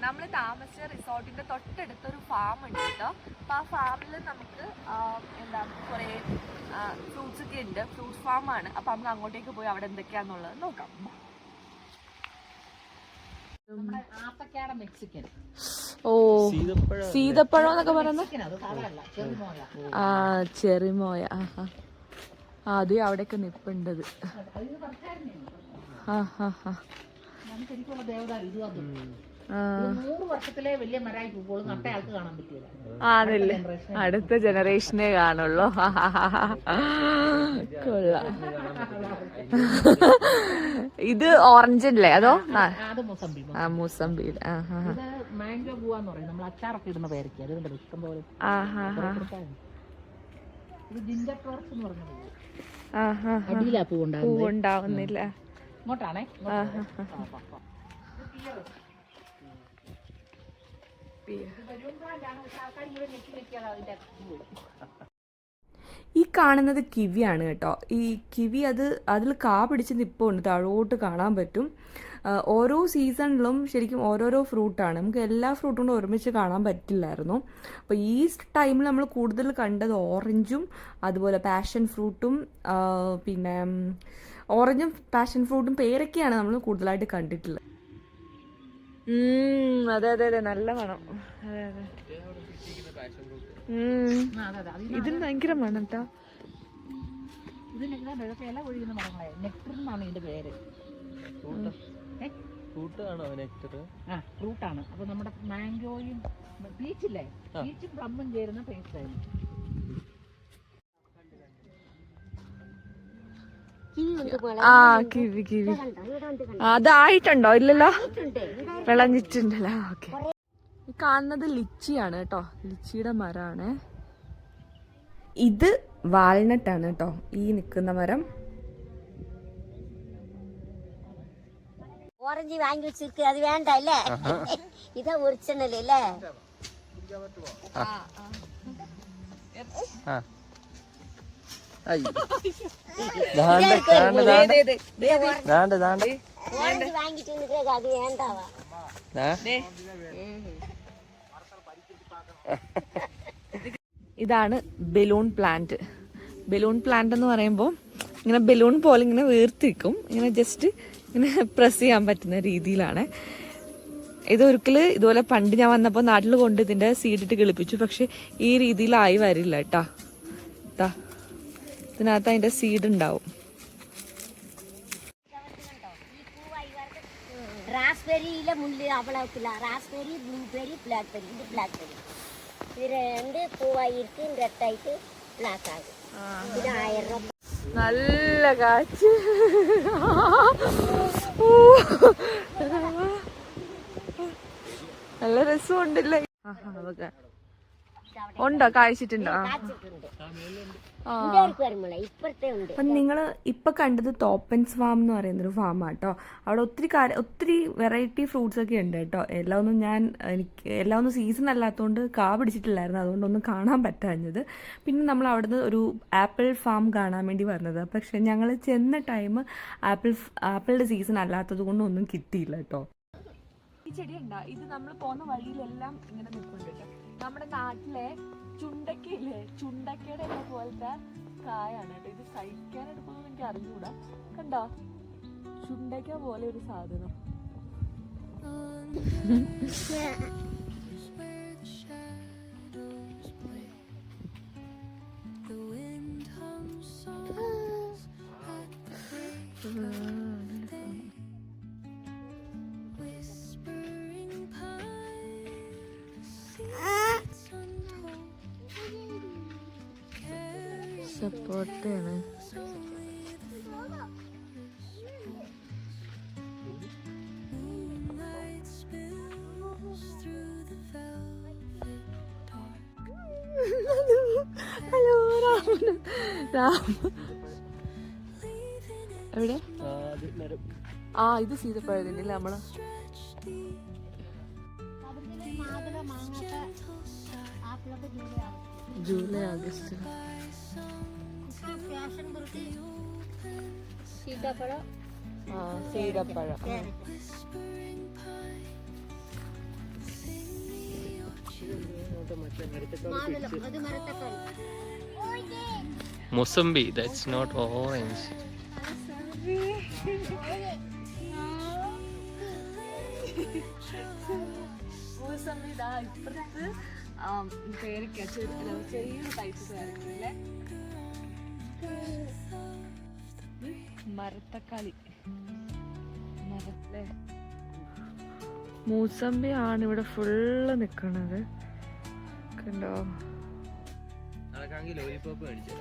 നമ്മൾ താമസിച്ച റിസോർട്ടിന്റെ തൊട്ടടുത്ത് ഒരു ഫാം ഉണ്ട് കേട്ടോ. അപ്പൊ ആ ഫാമിൽ നമുക്ക് എന്താ കുറെ ഫ്രൂട്ട്സ് ഒക്കെ ഉണ്ട്. ഫ്രൂട്ട് ഫാം ആണ്. അപ്പൊ നമുക്ക് അങ്ങോട്ടേക്ക് പോയി അവിടെ എന്തൊക്കെയാന്നുള്ളത് നോക്കാം. ഓ സീതപ്പഴം എന്നൊക്കെ പറയുന്നത്? ആ ചെറിമോയ ആ ആ. അത് അവിടെയൊക്കെ നിപ്പുണ്ടത്. ആ ഹാ ആ. നൂറ് വർഷത്തിലെ വലിയ മരായി കാണാൻ പറ്റില്ല ആണല്ലേ അടുത്ത ജനറേഷനെ കാണുള്ളൂ. കൊള്ളാം. ഇത് ഓറഞ്ച് അല്ലേ? അതോ മൂസമ്പിയിൽ മാംഗോ പൂവാന്ന് പറയും. നമ്മൾ അച്ചാറൊക്കെ ഇടുന്ന അതുകൊണ്ട് ഇഷ്ടം പോലെ ഇത് ജിഞ്ചർ ടോർച്ച് എന്ന് പറഞ്ഞ പൂവ്. അടിയിലാ പൂവുണ്ടാവുന്നില്ല. ഇങ്ങോട്ടാണേ. ഈ കാണുന്നത് കിവിയാണ് കേട്ടോ. ഈ കിവി അത് അതിൽ കാ പിടിച്ച് നിപ്പുണ്ട് താഴോട്ട് കാണാൻ പറ്റും. ഓരോ സീസണിലും ശരിക്കും ഓരോരോ ഫ്രൂട്ടാണ് നമുക്ക് എല്ലാ ഫ്രൂട്ടും കൂടെ ഒരുമിച്ച് കാണാൻ പറ്റില്ലായിരുന്നു. അപ്പോൾ ഈ ടൈമിൽ നമ്മൾ കൂടുതൽ കണ്ടത് ഓറഞ്ചും അതുപോലെ പാഷൻ ഫ്രൂട്ടും പിന്നെ ഓറഞ്ചും പാഷൻ ഫ്രൂട്ടും പേരൊക്കെയാണ് നമ്മൾ കൂടുതലായിട്ട് കണ്ടിട്ടുള്ളത്. അതെ അതെ അതെ നല്ല മണം. അതെ അതെ. ഇതിന് ഭയങ്കര മണം കേട്ടോ ഇതിനെല്ലാം ഇല ഒഴിയുന്ന മരങ്ങളെ. നെക്ടർ എന്നാണ് ഇതിന്റെ പേര്. ഏ? ഫ്രൂട്ടാണോ നെക്ടർ ആ ഫ്രൂട്ടാണ് അപ്പൊ നമ്മുടെ മാംഗോയും പീച്ചില്ലേ പീച്ചും പ്ലമ്മും ചേരുന്ന ടേസ്റ്റ് ആ കിവി കിവി അതായിട്ടുണ്ടോ? ഇല്ലല്ലോ. വിളഞ്ഞിട്ടുണ്ടല്ലോ. ഓക്കെ. ഈ കാണുന്നത് ലിച്ചിയാണ് കേട്ടോ. ലിച്ചിയുടെ മരമാണ്. ഇത് വാൽനട്ടാണ് കേട്ടോ. ഈ നിൽക്കുന്ന മരം. ഓറഞ്ച് വാങ്ങി വെച്ചിരിക്കുക. അത് വേണ്ട അല്ലേ? ഇതാ ഒറിജിനൽ അല്ലേ? ആ. ഇതാണ് ബലൂൺ പ്ലാന്റ്. ബലൂൺ പ്ലാന്റ് എന്ന് പറയുമ്പോൾ ഇങ്ങനെ ബലൂൺ പോലെ ഇങ്ങനെ വീർത്തിരിക്കും. ഇങ്ങനെ ജസ്റ്റ് ഇങ്ങനെ പ്രസ് ചെയ്യാൻ പറ്റുന്ന രീതിയിലാണ്. ഇത് ഒരിക്കൽ ഇതുപോലെ പണ്ട് ഞാൻ വന്നപ്പോൾ നാട്ടിൽ കൊണ്ട് ഇതിന്റെ സീഡിട്ട് കിളിപ്പിച്ചു. പക്ഷെ ഈ രീതിയിലായി വരില്ല കേട്ടാ ഇതിനകത്ത് അതിന്റെ സീഡ് ഉണ്ടാവും ராஸ்பெரியில முள்ளு அவ்வளவுக்கு இல்லை ராஸ்பெரி ப்ளூபெரி பிளாக்பெரி இது பிளாக்பெரி இது ரெண்டு பூவாய் இருக்கு ரெட் ஆயிட்டு பிளாக் ஆகும் இது ஆயிரம் ரூபாய் നല്ല കാറ്റ് നല്ല രസമുണ്ടല്ലേ ഉണ്ടോ? കാഴ്ചിട്ടുണ്ടോ? അപ്പം നിങ്ങൾ ഇപ്പൊ കണ്ടത് തോപ്പൻസ് ഫാം എന്ന് പറയുന്ന ഒരു ഫാം ആട്ടോ. അവിടെ ഒത്തിരി ഒത്തിരി വെറൈറ്റി ഫ്രൂട്ട്സ് ഒക്കെ ഉണ്ട് കേട്ടോ. എല്ലാം ഒന്നും ഞാൻ എനിക്ക് എല്ലാം ഒന്നും സീസൺ അല്ലാത്തതുകൊണ്ട് കാ പിടിച്ചിട്ടില്ലായിരുന്നു. അതുകൊണ്ട് ഒന്നും കാണാൻ പറ്റാഞ്ഞത്. പിന്നെ നമ്മൾ അവിടുന്ന് ഒരു ആപ്പിൾ ഫാം കാണാൻ വേണ്ടി വന്നത്. പക്ഷെ ഞങ്ങൾ ചെന്ന ടൈം ആപ്പിൾ ആപ്പിളിന്റെ സീസൺ അല്ലാത്തത് കൊണ്ട് ഒന്നും കിട്ടിയില്ല കേട്ടോ. ഈ ചെടി ഉണ്ടാ ഇത് നമ്മൾ പോകുന്ന വഴിയിലെല്ലാം ഇങ്ങനെ നിൽക്കുന്നുണ്ട് കേട്ടോ. നമ്മുടെ നാട്ടിലെ ചുണ്ടക്കയില്ലേ? ചുണ്ടക്കയുടെ ഒക്കെ പോലത്തെ കായാണ് കേട്ടോ. ഇത് സഹിക്കാൻ എടുക്കുമെന്ന് എനിക്ക് അറിഞ്ഞൂടാ. കണ്ടോ? ചുണ്ടക്ക പോലെ ഒരു സാധനം. സപ്പോർട്ടാണ്. ഹലോ രാമൻ. രാമ എവിടെ? ആ ഇത് സീതപ്പഴതിന്റെ അല്ലേ നമ്മൾ? July August. പാഷൻ ഫ്രൂട്ട് സീതാപ്പഴം ആ സീതപ്പഴം mosambi that's not orange mosambi ഇതാ ഇപ്പുറത്ത് പേരക്ക ചെറിയ ടൈപ്പ് പേരക്കല്ലേ മരത്തക്കാളി മരത്തിലെ മൂസമ്പി ആണ് ഇവിടെ ഫുള്ള് നിക്കണത്. കണ്ടോ? ലോലിപോപ്പ് മേടിച്ചു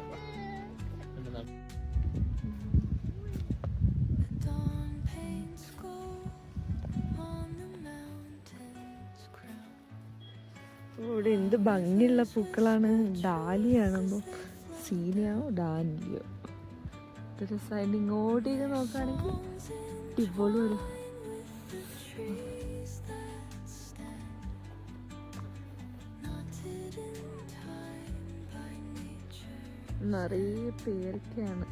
ഇവിടെ എന്ത് ഭംഗിയുള്ള പൂക്കളാണ്. ഡാലിയാണെന്നോ സീനിയാവോ ഡാനിയോ ഇത് രസമായിട്ട് ഇങ്ങോട്ടേക്ക് നോക്കുകയാണെങ്കിൽ ടിപ്പോൾ വരും നിറയെ പേരൊക്കെയാണ്.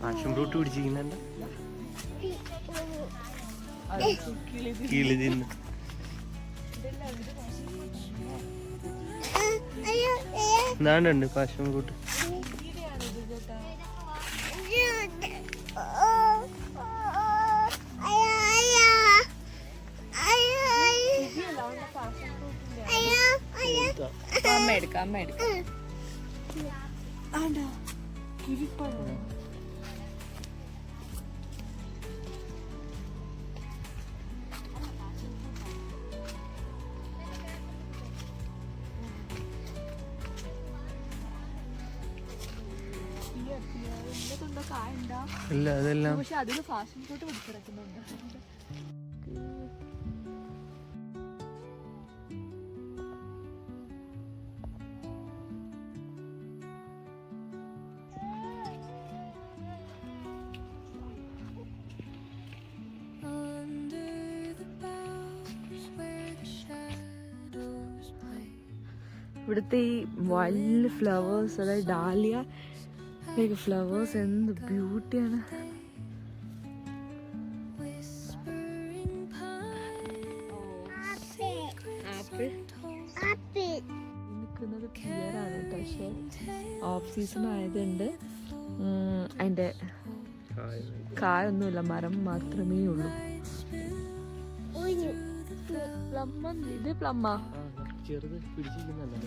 പാഷൻ ഫ്രൂട്ട് പിടിച്ചിരിക്കുന്നുണ്ട്. കിളി തിന്ന് എന്താണ്ടുണ്ട് പാഷൻ കൂട്ട്. അമ്മ എടുക്കാം അമ്മ എടുക്കാം. ആണ്ടാ കിവിപ്പഴം ഇല്ല അതെല്ലാം. പക്ഷെ അതിന് ഫാഷൻ ഫോട്ടോ പിടിച്ചിറക്കുന്നുണ്ട് ഇവിടുത്തെ ഈ വൈൽഡ് ഫ്ലവേഴ്സ് അതായത് ഡാലിയ ഫ്ലവേഴ്സ് എന്ത് ബ്യൂട്ടിയാണ് നിൽക്കുന്നത് ആണ് പക്ഷേ ഓഫ് സീസൺ ആയതുകൊണ്ട് അതിന്റെ കായൊന്നുമില്ല. മരം മാത്രമേ ഉള്ളൂ. ഇത് പ്ലമ്മ ചെറുത് പിടിച്ചിരിക്കുന്നുണ്ടോ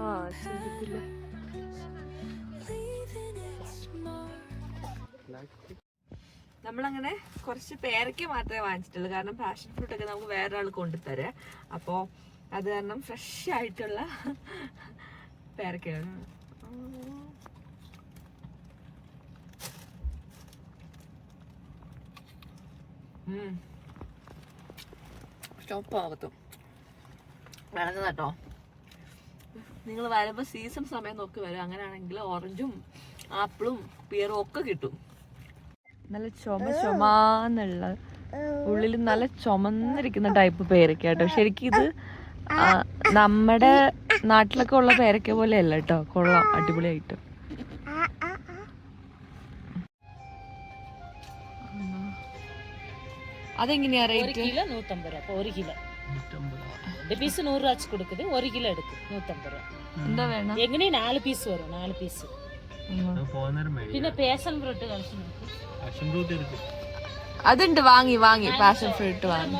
ആ ചെയ്തിട്ടില്ല നമ്മളങ്ങനെ കുറച്ച് പേരയ്ക്ക് മാത്രമേ വാങ്ങിച്ചിട്ടുള്ളൂ. കാരണം പാഷൻ ഫ്രൂട്ട് ഒക്കെ നമുക്ക് വേറെ ആൾ കൊണ്ടുതരാ അപ്പോൾ അത് കാരണം ഫ്രഷ് ആയിട്ടുള്ള പേരക്കയാണ്. സ്റ്റോപ്പാകത്തും വേണമെന്ന് കേട്ടോ. നിങ്ങൾ വരുമ്പോൾ സീസൺ സമയം നോക്കി വരും. അങ്ങനെയാണെങ്കിൽ ഓറഞ്ചും ആപ്പിളും പിയറും ഒക്കെ കിട്ടും. നല്ല ചുമ ചുമാന്നുള്ള ഉള്ളിൽ നല്ല ചുമന്നിരിക്കുന്ന ടൈപ്പ് പേരക്ക കേട്ടോ ശരിക്കും ഇത് നമ്മുടെ നാട്ടിലൊക്കെ ഉള്ള പേരക്ക പോലെ അല്ല കേട്ടോ കൊള്ളാം. അടിപൊളിയായിട്ട്. അതെങ്ങനെയാ റേറ്റ് കിലോ നൂറ്റമ്പത് രൂപ. ഒരു കിലോ. പീസ് നൂറ് രൂപ കൊടുക്കുന്നത് ഒരു കിലോ എടുക്കും. നൂറ്റമ്പത് രൂപ. എന്താ വേണം? എങ്ങനെയും നാല് പീസ് വരും? നാല് പീസ് പിന്നെ പേസൺ ബ്രെഡ് കളിച്ചു നോക്കും അതുണ്ട് വാങ്ങി വാങ്ങി. പാഷൻ ഫ്രൂട്ട് വാങ്ങി.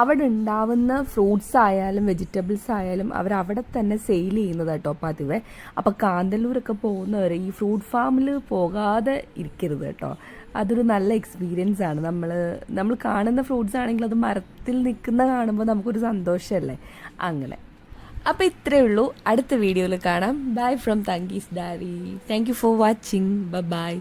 അവിടെ ഉണ്ടാവുന്ന ഫ്രൂട്ട്സ് ആയാലും വെജിറ്റബിൾസ് ആയാലും അവർ അവിടെ തന്നെ സെയിൽ ചെയ്യുന്നത് കേട്ടോ പതിവ്. അപ്പൊ കാന്തല്ലൂരൊക്കെ പോകുന്നവർ ഈ ഫ്രൂട്ട് ഫാമിൽ പോകാതെ ഇരിക്കരുത് കേട്ടോ. അതൊരു നല്ല എക്സ്പീരിയൻസ് ആണ്. നമ്മൾ നമ്മൾ കാണുന്ന ഫ്രൂട്ട്സ് ആണെങ്കിൽ അത് മരത്തിൽ നിൽക്കുന്ന കാണുമ്പോൾ നമുക്കൊരു സന്തോഷമല്ലേ അങ്ങനെ. അപ്പോൾ ഇത്രയേ ഉള്ളൂ. അടുത്ത വീഡിയോയിൽ കാണാം. ബൈ ഫ്രം തങ്കീസ് ഡാരി thank you for watching bye